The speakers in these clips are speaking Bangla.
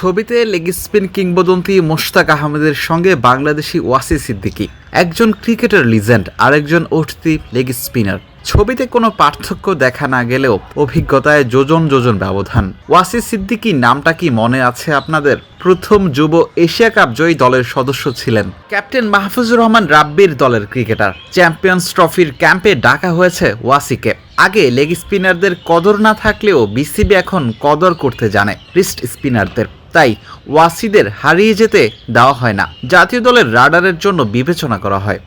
ছবিতে লেগ স্পিন কিংবদন্তি মোশতাক আহমেদের সঙ্গে বাংলাদেশি ওয়াসি সিদ্দিকী। একজন ক্রিকেটার লিজেন্ড, আরেকজন উঠতি লেগ স্পিনার। ছবিতে কোনো পার্থক্য দেখা না গেলেও অভিজ্ঞতায় যোজন যোজন ব্যবধান। ওয়াসি সিদ্দিকী নামটা কি মনে আছে আপনাদের? প্রথম যুব এশিয়া কাপ জয়ী দলের সদস্য ছিলেন ক্যাপ্টেন মাহফুজুর রহমান রাব্বির দলের ক্রিকেটার। চ্যাম্পিয়ন্স ট্রফির ক্যাম্পে ডাকা হয়েছে ওয়াসিকে। আগে লেগ স্পিনারদের কদর না থাকলেও বিসিবি এখন কদর করতে জানে রিস্ট স্পিনারদের। তাই ওয়াসিদের হারিয়ে যেতে দেওয়া হয় না। জাতীয় দলের রাডারের জন্য বিবেচনা করা হয়।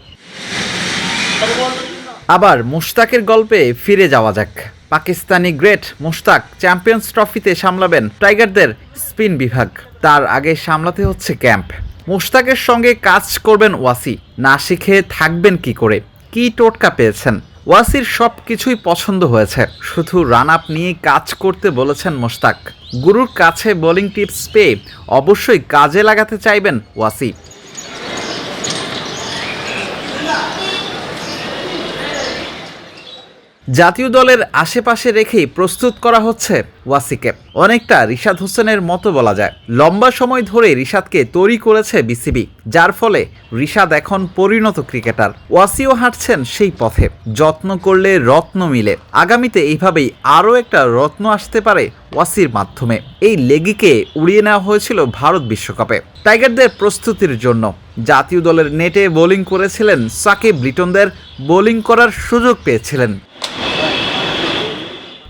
আবার মুশতাকের গল্পে ফিরে যাওয়া যাক। পাকিস্তানি গ্রেট মুশতাক চ্যাম্পিয়ন্স ট্রফিতে সামলাবেন টাইগারদের স্পিন বিভাগ। তার আগে সামলাতে হচ্ছে ক্যাম্প। মুশতাকের সঙ্গে কাজ করবেন ওয়াসি। না শিখে থাকবেন কি করে? কি টোটকা পেয়েছেন? ওয়াসির সব কিছুই পছন্দ হয়েছে। শুধু রান আপ নিয়ে কাজ করতে বলেছেন মোশতাক। গুরুর কাছে বোলিং টিপস পেয়ে অবশ্যই কাজে লাগাতে চাইবেন ওয়াসি। জাতীয় দলের আশেপাশে রেখেই প্রস্তুত করা হচ্ছে ওয়াসিকে। অনেকটা রিশাদ হোসেনের মতো বলা যায়। লম্বা সময় ধরে রিশাদকে তৈরি করেছে বিসিবি, যার ফলে রিশাদ এখন পরিণত ক্রিকেটার। ওয়াসিও হাঁটছেন সেই পথে। যত্ন করলে রত্ন মিলে। আগামীতে এইভাবেই আরও একটা রত্ন আসতে পারে ওয়াসির মাধ্যমে। এই লেগিকে উড়িয়ে নেওয়া হয়েছিল ভারত বিশ্বকাপে। টাইগারদের প্রস্তুতির জন্য। জাতীয় দলের নেটে বোলিং করেছিলেন সাকিব লিটনদের বোলিং করার সুযোগ পেয়েছিলেন।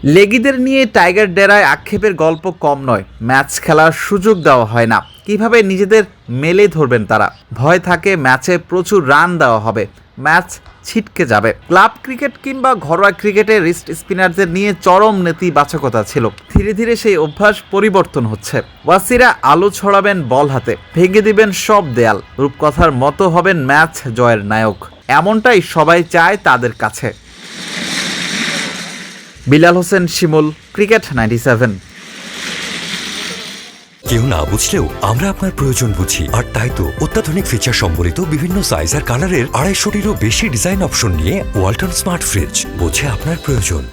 লেগিদের নিয়ে টাইগার ডেরায় আক্ষেপের গল্প কম নয়। ম্যাচ খেলার সুযোগ দেওয়া হয় না। কীভাবে নিজেদের মেলে ধরবেন তারা? ভয় থাকে, ম্যাচে প্রচুর রান দেওয়া হবে। ম্যাচ ছিটকে যাবে। ক্লাব ক্রিকেট কিংবা ঘরোয়া ক্রিকেটে রিস্ট স্পিনারদের নিয়ে চরম নেতিবাচকতা ছিল। ধীরে ধীরে সেই অভ্যাস পরিবর্তন হচ্ছে। ওয়াসিরা আলো ছড়াবেন বল হাতে, ভেঙে দিবেন সব দেয়াল। রূপকথার মতো হবেন ম্যাচ জয়ের নায়ক। এমনটাই সবাই চায় তাদের কাছে। Bilal Hossain Shimul, cricket ninety seven. কেউ না বুঝলেও আমরা আপনার প্রয়োজন বুঝি। আর তাই তো অত্যাধুনিক ফিচার সম্বলিত বিভিন্ন সাইজ আর কালারের আড়াইশোটিরও বেশি ডিজাইন অপশন নিয়ে ওয়ালটন স্মার্ট ফ্রিজ বোঝে আপনার প্রয়োজন।